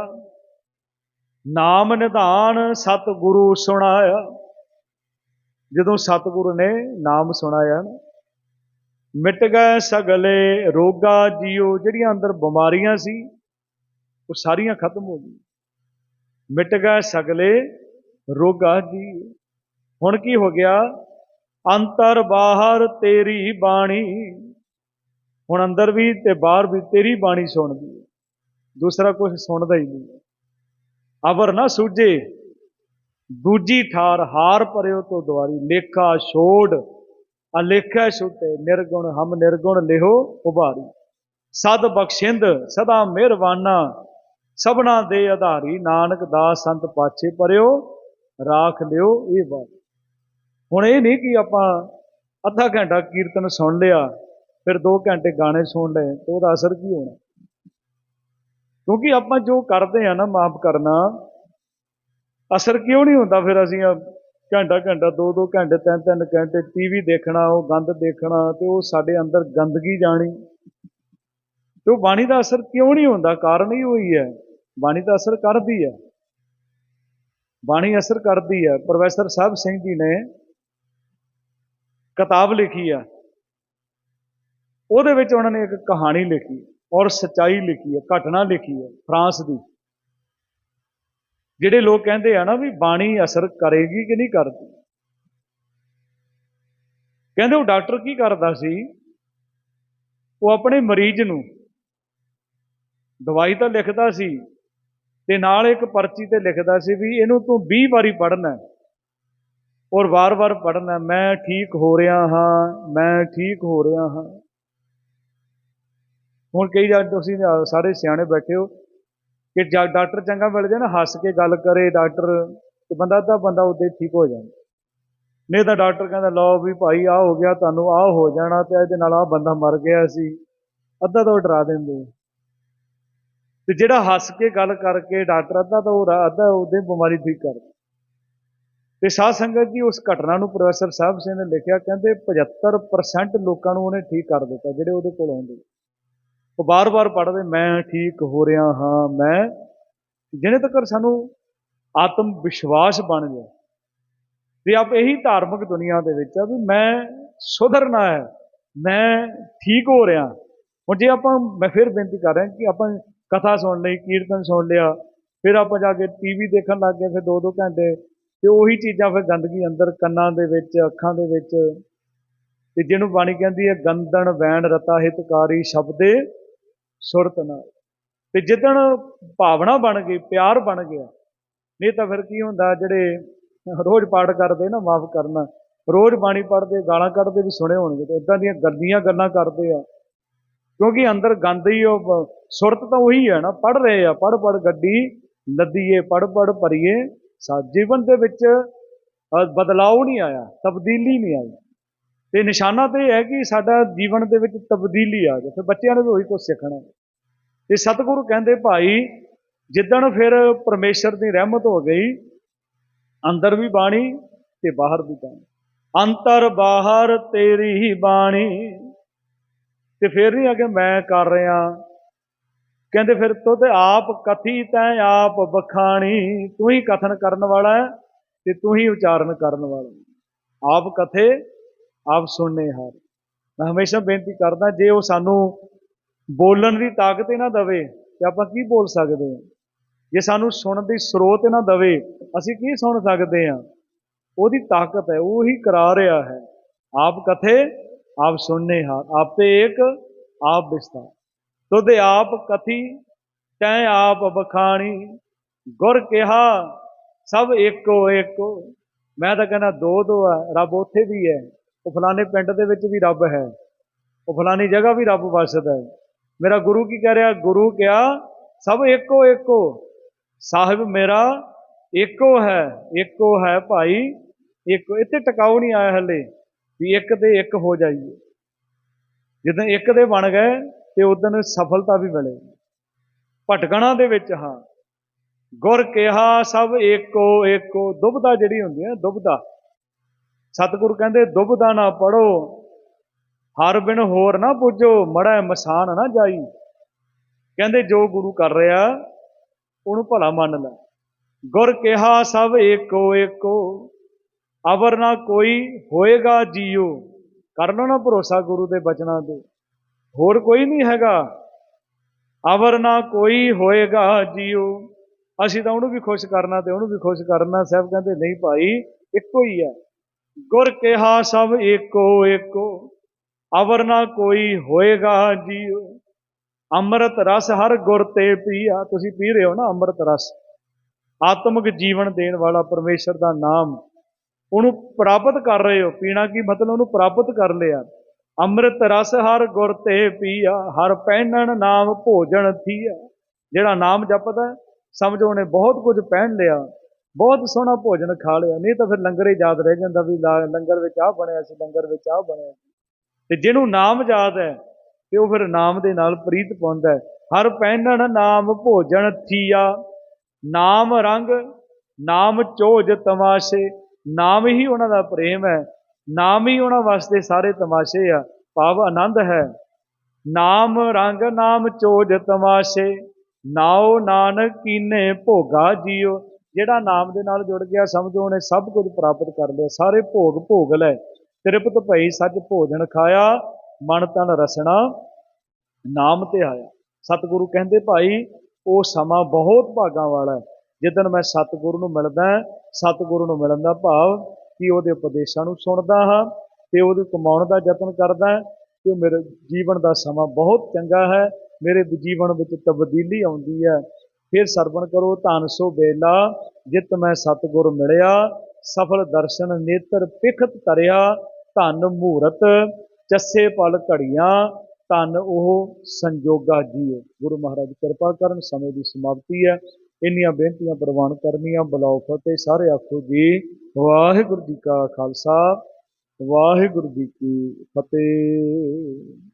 ਨਾਮ ਨਿਧਾਨ ਸਤ ਗੁਰੂ ਸੁਣਾਇਆ। ਜਦੋਂ ਸਤਿਗੁਰੂ ਨੇ ਨਾਮ ਸੁਣਾਇਆ ਨਾ, ਮਿਟ ਗਏ ਸਗਲੇ, ਰੋਗਾ ਜੀਓ, ਜਿਹੜੀਆਂ ਅੰਦਰ ਬਿਮਾਰੀਆਂ ਸੀ, ਉਹ ਸਾਰੀਆਂ ਖਤਮ ਹੋ ਗਈਆਂ। ਮਿਟ ਗਏ ਸਗਲੇ, ਰੋਗਾ ਜੀ ਹੁਣ ਕੀ ਹੋ ਗਿਆ? ਅੰਤਰ ਬਾਹਰ ਤੇਰੀ ਬਾਣੀ। ਹੁਣ ਅੰਦਰ ਵੀ ਤੇ ਬਾਹਰ ਵੀ ਤੇਰੀ ਬਾਣੀ ਸੁਣਦੀ ਹੈ। ਦੂਸਰਾ ਕੁਝ ਸੁਣਦਾ ਹੀ ਨਹੀਂ ਅਵਰ ਨਾ ਸੂਝੇ, ਦੂਜੀ ਠਾਰ ਹਾਰ ਪਰਿਓ ਤੋਂ ਦੁਆਰੀ, ਲੇਖਾ ਛੋੜ, ਅਲੇਖਾ ਛੁਟੇ, ਨਿਰਗੁਣ ਹਮ ਨਿਰਗੁਣ ਲਿਹੋ ਉਭਾਰੀ। ਸਦ ਬਖਸ਼ਿੰਦ, ਸਦਾ ਮਿਹਰਵਾਨਾ ਸਭਨਾ ਦੇ ਆਧਾਰੀ, ਨਾਨਕ ਦਾਸ ਸੰਤ ਪਾਛੇ ਪਰਿਓ ਰਾਖ ਲਿਓ ਇਹ ਬਾਤ ਹੁਣ ਇਹ ਨਹੀਂ ਕਿ ਆਪਾਂ ਅੱਧਾ ਘੰਟਾ ਕੀਰਤਨ ਸੁਣ ਲਿਆ ਫਿਰ 2 ਘੰਟੇ ਗਾਣੇ ਸੁਣ ਲਏ ਤਾਂ ਉਹਦਾ ਅਸਰ ਕੀ ਹੋਣਾ? ਕਿਉਂਕਿ ਆਪਾਂ ਜੋ ਕਰਦੇ ਆ ਨਾ ਮਾਫ ਕਰਨਾ, ਅਸਰ ਕਿਉਂ ਨਹੀਂ ਹੁੰਦਾ ਫਿਰ ਅਸੀਂ ਘੰਟਾ ਘੰਟਾ, ਦੋ ਦੋ ਘੰਟੇ, ਤਿੰਨ ਤਿੰਨ ਘੰਟੇ ਟੀਵੀ ਦੇਖਣਾ, ਉਹ ਗੰਦ ਦੇਖਣਾ ਤੇ ਉਹ ਸਾਡੇ ਅੰਦਰ ਗੰਦਗੀ ਜਾਣੀ। ਤੇ ਉਹ ਬਾਣੀ ਦਾ ਅਸਰ ਕਿਉਂ ਨਹੀਂ ਹੁੰਦਾ? ਕਾਰਨ ਹੀ ਉਹੀ ਹੈ। ਬਾਣੀ ਦਾ ਅਸਰ ਕਰਦੀ ਹੈ। ਬਾਣੀ ਅਸਰ ਕਰਦੀ ਹੈ। ਪ੍ਰੋਫੈਸਰ ਸਾਹਿਬ ਸਿੰਘ ਜੀ ਨੇ ਕਿਤਾਬ ਲਿਖੀ ਆ। ਉਹਦੇ ਵਿੱਚ ਉਹਨਾਂ ਨੇ ਇੱਕ ਕਹਾਣੀ ਲਿਖੀ ਔਰ ਸਚਾਈ ਲਿਖੀ ਹੈ, ਘਟਨਾ ਲਿਖੀ ਹੈ ਫਰਾਂਸ ਦੀ। ਜਿਹੜੇ ਲੋਕ ਕਹਿੰਦੇ ਆ ਨਾ ਵੀ ਬਾਣੀ ਅਸਰ ਕਰੇਗੀ ਕਿ ਨਹੀਂ ਕਰਦੀ। ਕਹਿੰਦੇ ਉਹ ਡਾਕਟਰ ਕੀ ਕਰਦਾ ਸੀ? ਉਹ ਆਪਣੇ ਮਰੀਜ਼ ਨੂੰ ਦਵਾਈ ਤਾਂ ਲਿਖਦਾ ਸੀ ਤੇ ਨਾਲ ਇੱਕ ਪਰਚੀ ਤੇ ਲਿਖਦਾ ਸੀ ਵੀ ਇਹਨੂੰ ਤੂੰ 20 ਵਾਰੀ ਪੜ੍ਹਨਾ ਔਰ ਵਾਰ-ਵਾਰ ਪੜ੍ਹਨਾ ਮੈਂ ਠੀਕ ਹੋ ਰਿਹਾ ਹਾਂ, ਮੈਂ ਠੀਕ ਹੋ ਰਿਹਾ ਹਾਂ। ਹੁਣ ਕਈ ਜਦ ਤੁਸੀਂ ਸਾਰੇ ਸਿਆਣੇ ਬੈਠੇ ਹੋ ਕਿ ਜਦ ਡਾਕਟਰ ਚੰਗਾ ਮਿਲ ਜਾਏ ਨਾ, ਹੱਸ ਕੇ ਗੱਲ ਕਰੇ, ਡਾਕਟਰ ਤੇ ਬੰਦਾ ਅੱਧਾ ਬੰਦਾ ਉਦੋਂ ਠੀਕ ਹੋ ਜਾਂਦਾ। ਨਹੀਂ ਤਾਂ ਡਾਕਟਰ ਕਹਿੰਦਾ, ਲਓ ਵੀ ਭਾਈ ਆ ਹੋ ਗਿਆ ਤੁਹਾਨੂੰ ਆ ਹੋ ਜਾਣਾ ਤੇ ਇਹਦੇ ਨਾਲ ਆ ਬੰਦਾ ਮਰ ਗਿਆ ਸੀ। ਅੱਧਾ ਤਾਂ ਉਹ ਡਰਾ ਦਿੰਦੇ ਤੇ ਜਿਹੜਾ ਹੱਸ ਕੇ ਗੱਲ ਕਰਕੇ ਡਾਕਟਰ ਅੱਧਾ ਤਾਂ ਉਹ ਅੱਧਾ ਉਹਦੇ ਬਿਮਾਰੀ ਠੀਕ ਕਰਦਾ ਤੇ ਸਾਧ ਸੰਗਤ ਜੀ, ਉਸ ਘਟਨਾ ਨੂੰ ਪ੍ਰੋਫੈਸਰ ਸਾਹਿਬ ਸਿੰਘ ਨੇ ਲਿਖਿਆ, ਕਹਿੰਦੇ 75% ਲੋਕਾਂ ਨੂੰ ਉਹਨੇ ਠੀਕ ਕਰ ਦਿੱਤਾ, ਜਿਹੜੇ ਉਹਦੇ ਕੋਲ ਆਉਂਦੇ। ਉਹ ਬਾਰ-ਬਾਰ ਪੜ੍ਹਦੇ, ਮੈਂ ਠੀਕ ਹੋ ਰਿਹਾ ਹਾਂ, ਮੈਂ ਜਿਹਨੇ ਤੱਕ ਸਾਨੂੰ ਆਤਮ ਵਿਸ਼ਵਾਸ ਬਣ ਗਿਆ। ਤੇ ਆਪ ਇਹੀ ਧਾਰਮਿਕ ਦੁਨੀਆ ਦੇ ਵਿੱਚ ਆ ਵੀ ਮੈਂ ਸੁਧਰਨਾ ਹੈ, ਮੈਂ ਠੀਕ ਹੋ ਰਿਹਾ। ਹੁਣ ਜੇ ਆਪਾਂ, ਮੈਂ ਫਿਰ ਬੇਨਤੀ ਕਰ ਰਿਹਾ ਕਿ ਆਪਾਂ ਕਥਾ ਸੁਣ ਲਈ, ਕੀਰਤਨ ਸੁਣ ਲਿਆ, ਫਿਰ ਆਪਾਂ ਜਾ ਕੇ ਟੀਵੀ ਦੇਖਣ ਲੱਗ ਗਏ, ਫਿਰ 2-2 ਘੰਟੇ, ਤੇ ਉਹੀ ਚੀਜ਼ਾਂ ਫਿਰ ਗੰਦਗੀ ਅੰਦਰ, ਕੰਨਾਂ ਦੇ ਵਿੱਚ, ਅੱਖਾਂ ਦੇ ਵਿੱਚ। ਤੇ ਜਿਹਨੂੰ ਬਾਣੀ ਕਹਿੰਦੀ ਹੈ ਗੰਦਣ ਵੈਣ ਰਤਾ ਹਿਤਕਾਰੀ ਸ਼ਬਦੇ ਸੁਰਤ ਨਾਲ। ਤੇ ਜਿੱਦਣ ਭਾਵਨਾ ਬਣ ਗਈ, ਪਿਆਰ ਬਣ ਗਿਆ, ਨਹੀਂ ਤਾਂ ਫਿਰ ਕੀ ਹੁੰਦਾ, ਜਿਹੜੇ ਰੋਜ਼ ਪਾਠ ਕਰਦੇ ਨਾ, ਮਾਫ ਕਰਨਾ, ਰੋਜ਼ ਬਾਣੀ ਪੜ੍ਹਦੇ, ਗਾਲਾਂ ਕੱਢਦੇ ਵੀ ਸੁਣੇ ਹੋਣਗੇ, ਤੇ ਇਦਾਂ ਦੀਆਂ ਗੰਦੀਆਂ ਗੱਲਾਂ ਕਰਦੇ ਆ। ਕਿਉਂਕਿ ਅੰਦਰ ਗੰਦ ਹੀ ਉਹ, ਸੁਰਤ ਤਾਂ ਉਹੀ ਹੈ ਨਾ ਪੜ ਰਹੇ ਆ ਪੜ ਪੜ ਗੱਡੀ ਲੱਦੀਏ ਪੜ ਪੜ ਭਰੀਏ, ਸਾ ਜੀਵਨ ਦੇ ਵਿੱਚ ਬਦਲਾਅ ਨਹੀਂ ਆਇਆ, ਤਬਦੀਲੀ ਨਹੀਂ ਆਈ। ਤੇ ਨਿਸ਼ਾਨਾ ਤੇ ਇਹ ਹੈ ਕਿ ਸਾਡਾ ਜੀਵਨ ਦੇ ਵਿੱਚ ਤਬਦੀਲੀ ਆ ਜਾਵੇ। ਫਿਰ ਬੱਚਿਆਂ ਨੇ ਵੀ ਉਹੀ ਕੁਝ ਸਿੱਖਣਾ ਤੇ ਸਤਿਗੁਰੂ ਕਹਿੰਦੇ, ਭਾਈ, ਜਿੱਦਣ ਫਿਰ ਪਰਮੇਸ਼ਰ ਦੀ ਰਹਿਮਤ ਹੋ ਗਈ, ਅੰਦਰ ਵੀ ਬਾਣੀ ਤੇ ਬਾਹਰ ਵੀ ਬਾਣੀ। ਅੰਤਰ ਬਾਹਰ ਤੇਰੀ ਹੀ ਬਾਣੀ। ਤੇ ਫਿਰ ਨਹੀਂ ਅਗੇ ਮੈਂ ਕਰ ਰਿਹਾ। ਕਹਿੰਦੇ, ਫਿਰ ਤੂੰ ਤੇ ਆਪ ਕਥੀ ਤੈ ਆਪ ਬਖਾਣੀ ਤੂੰ ਹੀ ਕਥਨ ਕਰਨ ਵਾਲਾ ਹੈ ਤੇ ਤੂੰ ਹੀ ਉਚਾਰਨ ਕਰਨ ਵਾਲਾ ਆਪ ਕਥੇ ਆਪ ਸੁਣਨੇ ਹਾਰ। ਮੈਂ ਹਮੇਸ਼ਾ ਬੇਨਤੀ ਕਰਦਾ, ਜੇ ਉਹ ਸਾਨੂੰ ਬੋਲਣ ਦੀ ਤਾਕਤ ਹੀ ਨਾ ਦਵੇ, ਤੇ ਆਪਾਂ ਕੀ ਬੋਲ ਸਕਦੇ ਹਾਂ? ਜੇ ਸਾਨੂੰ ਸੁਣਨ ਦੀ ਸਰੋਤ ਨਾ ਦਵੇ, ਅਸੀਂ ਕੀ ਸੁਣ ਸਕਦੇ ਹਾਂ? ਉਹਦੀ ਤਾਕਤ ਹੈ, ਉਹ ਹੀ ਕਰਾ ਰਿਹਾ ਹੈ। ਆਪ ਕਥੇ, ਆਪ ਸੁਣਨੇ ਹਾਰ। ਆਪੇ ਇੱਕ ਆਪ ਵਿਸਤਾਰ ਤੁਧ ਆਪ ਕਥੀ, ਤੈ ਆਪ ਬਖਾਣੀ। ਗੁਰ ਕਿਹਾ, ਸਭ ਇੱਕੋ ਇੱਕੋ ਮੈਂ ਤਾਂ ਕਹਿੰਦਾ ਦੋ ਦੋ ਹੈ ਰੱਬ ਉੱਥੇ ਵੀ ਹੈ। ਉਹ ਫਲਾਣੇ ਪਿੰਡ ਦੇ ਵਿੱਚ ਵੀ ਰੱਬ ਹੈ। ਉਹ ਫਲਾਣੀ ਜਗ੍ਹਾ ਵੀ ਰੱਬ ਵਸਦਾ ਹੈ। ਮੇਰਾ ਗੁਰੂ ਕੀ ਕਹਿ ਰਿਹਾ? ਗੁਰੂ ਕਿਹਾ, ਸਭ ਇੱਕੋ ਇੱਕੋ। ਸਾਹਿਬ ਮੇਰਾ ਇੱਕੋ ਹੈ ਇੱਕੋ ਹੈ ਭਾਈ, ਇੱਕੋ। ਇੱਥੇ ਟਿਕਾਉ ਨਹੀਂ ਆਇਆ ਹਲੇ ਵੀ ਇੱਕ ਤੇ ਇੱਕ ਹੋ ਜਾਈਏ। ਜਦੋਂ ਇੱਕ ਦੇ ਬਣ ਗਏ ਤੇ ਉਦੋਂ ਸਫਲਤਾ ਵੀ ਮਿਲੇ। ਭਟਕਣਾ ਦੇ ਵਿੱਚ ਹਾਂ। ਗੁਰ ਕਿਹਾ, ਸਭ ਏਕੋ ਏਕੋ ਦੁਬਦਾ ਜਿਹੜੀ ਹੁੰਦੀ ਹੈ ਦੁਬਦਾ ਸਤਿਗੁਰ ਕਹਿੰਦੇ ਦੁਬਦਾ ਨਾ ਪੜੋ ਹਰ ਬਿਨ ਹੋਰ ਨਾ ਪੁੱਜੋ ਮੜਾ ਮਸਾਨ ਨਾ ਜਾਈ। ਕਹਿੰਦੇ, ਜੋ ਗੁਰੂ ਕਰ ਰਿਹਾ, ਉਹਨੂੰ ਭਲਾ ਮੰਨ ਲੈ। ਗੁਰ ਕਿਹਾ, ਸਭ ਏਕੋ ਏਕੋ, ਅਵਰ ਨਾ ਕੋਈ ਹੋਏਗਾ ਜੀਓ। ਕਰ ਲੋ ਨਾ ਭਰੋਸਾ ਗੁਰੂ ਦੇ ਬਚਨਾਂ ਤੇ। ਹੋਰ ਕੋਈ ਨਹੀਂ ਹੈਗਾ। ਅਵਰ ਨਾ ਕੋਈ ਹੋਏਗਾ ਜੀਓ। ਅਸੀਂ ਤਾਂ ਉਹਨੂੰ ਵੀ ਖੁਸ਼ ਕਰਨਾ ਤੇ ਉਹਨੂੰ ਵੀ ਖੁਸ਼ ਕਰਨਾ ਸਾਹਿਬ ਕਹਿੰਦੇ, ਨਹੀਂ ਭਾਈ, ਇੱਕੋ ਹੀ ਹੈ। ਗੁਰ ਕਿਹਾ ਸਭ ਏਕੋ ਏਕੋ, ਅਵਰ ਨਾ ਕੋਈ ਹੋਏਗਾ ਜੀਓ ਅੰਮ੍ਰਿਤ ਰਸ ਹਰ ਗੁਰ ਤੇ ਪੀਆ। ਤੁਸੀਂ ਪੀ ਰਹੇ ਹੋ ਨਾ ਅੰਮ੍ਰਿਤ ਰਸ? ਆਤਮਿਕ ਜੀਵਨ ਦੇਣ ਵਾਲਾ ਪਰਮੇਸ਼ਰ ਦਾ ਨਾਮ। ਉਹਨੂੰ ਪ੍ਰਾਪਤ ਕਰ ਰਹੇ ਹੋ। ਪੀਣਾ ਕੀ ਮਤਲਬ? ਉਹਨੂੰ ਪ੍ਰਾਪਤ ਕਰ ਲਿਆ। ਅੰਮ੍ਰਿਤ ਰਸ ਹਰ ਗੁਰ ਤੇ ਪੀਆ। ਹਰ ਪਹਿਨਣ ਨਾਮ ਭੋਜਨ ਥੀਆ। ਜਿਹੜਾ ਨਾਮ ਜਪਦਾ ਸਮਝੋ ਉਹਨੇ ਬਹੁਤ ਕੁਝ ਪਹਿਨ ਲਿਆ। ਬਹੁਤ ਸੋਹਣਾ ਭੋਜਨ ਖਾ ਲਿਆ। ਨਹੀਂ ਤਾਂ ਫਿਰ ਲੰਗਰ ਹੀ ਯਾਦ ਰਹਿ ਜਾਂਦਾ ਵੀ ਲਾ- ਲੰਗਰ ਵਿੱਚ ਆਹ ਬਣਿਆ ਸੀ, ਲੰਗਰ ਵਿੱਚ ਆਹ ਬਣਿਆ। ਸੀ ਤੇ ਜਿਹਨੂੰ ਨਾਮ ਯਾਦ ਹੈ, ਤੇ ਉਹ ਫਿਰ ਨਾਮ ਦੇ ਨਾਲ ਪ੍ਰੀਤ ਪਾਉਂਦਾ ਹੈ। ਹਰ ਪਹਿਨਣ ਨਾਮ ਭੋਜਨ ਥੀਆ, ਨਾਮ ਰੰਗ, ਨਾਮ ਚੋਜ ਤਮਾਸ਼ੇ। ਨਾਮ ਹੀ ਉਹਨਾਂ ਦਾ ਪ੍ਰੇਮ ਹੈ, ਨਾਮ ਹੀ ਉਹਨਾਂ ਵਾਸਤੇ ਸਾਰੇ ਤਮਾਸ਼ੇ ਆ। ਭਾਵ ਆਨੰਦ ਹੈ। ਨਾਮ ਰੰਗ, ਨਾਮ ਚੋਜ ਤਮਾਸ਼ੇ। ਨਾਉ ਨਾਨਕ ਕੀਨੇ ਭੋਗਾ ਜੀਓ। ਜਿਹੜਾ ਨਾਮ ਦੇ ਨਾਲ ਜੁੜ ਗਿਆ, ਸਮਝੋ ਉਹਨੇ ਸਭ ਕੁਝ ਪ੍ਰਾਪਤ ਕਰ ਲਿਆ, ਸਾਰੇ ਭੋਗ ਭੋਗ ਲੈ ਤ੍ਰਿਪਤ ਭਈ ਸੱਚ ਭੋਜਨ ਖਾਇਆ, ਮਨ ਤਨ ਰਸਣਾ, ਨਾਮ ਤੇ ਆਇਆ। ਸਤਿਗੁਰੂ ਕਹਿੰਦੇ, ਭਾਈ, ਉਹ ਸਮਾਂ ਬਹੁਤ ਭਾਗਾਂ ਵਾਲਾ ਹੈ, ਜਿੱਦਣ ਮੈਂ ਸਤਿਗੁਰੂ ਨੂੰ ਮਿਲਦਾ, ਸਤਿਗੁਰੂ ਨੂੰ ਮਿਲਣ ਦਾ ਭਾਵ ਕਿ ਉਹਦੇ ਉਪਦੇਸ਼ਾਂ ਨੂੰ ਸੁਣਦਾ ਹਾਂ, ਤੇ ਉਹਦੇ ਕਮਾਉਣ ਦਾ ਯਤਨ ਕਰਦਾ ਹਾਂ ਤੇ ਉਹ ਮੇਰੇ ਜੀਵਨ ਦਾ ਸਮਾਂ ਬਹੁਤ ਚੰਗਾ ਹੈ, ਮੇਰੇ ਜੀਵਨ ਵਿੱਚ ਤਬਦੀਲੀ ਆਉਂਦੀ ਹੈ ਫਿਰ ਸਰਵਣ ਕਰੋ, ਧਨ ਸੋ ਬੇਲਾ ਜਿਤ ਮੈਂ ਸਤਿਗੁਰ ਮਿਲਿਆ, ਸਫਲ ਦਰਸ਼ਨ ਨੇਤਰ ਪਿਖਤ ਤਰਿਆ ਧਨ ਮੂਰਤ ਚੱਸੇ ਪਲ ਘੜੀਆਂ, ਧਨ ਉਹ ਸੰਜੋਗਾ ਜੀਓ। ਗੁਰੂ ਮਹਾਰਾਜ ਕਿਰਪਾ ਕਰਨ ਸਮੇਂ ਦੀ ਸਮਾਪਤੀ ਹੈ। ਇੰਨੀਆਂ ਬੇਨਤੀਆਂ ਪ੍ਰਵਾਨ ਕਰਨੀਆਂ, ਬੁਲਾਓ ਫਤਿਹ, ਸਾਰੇ ਆਖੋ ਜੀ, ਵਾਹਿਗੁਰੂ ਜੀ ਕਾ ਖਾਲਸਾ, ਵਾਹਿਗੁਰੂ ਜੀ ਕੀ ਫਤਿਹ।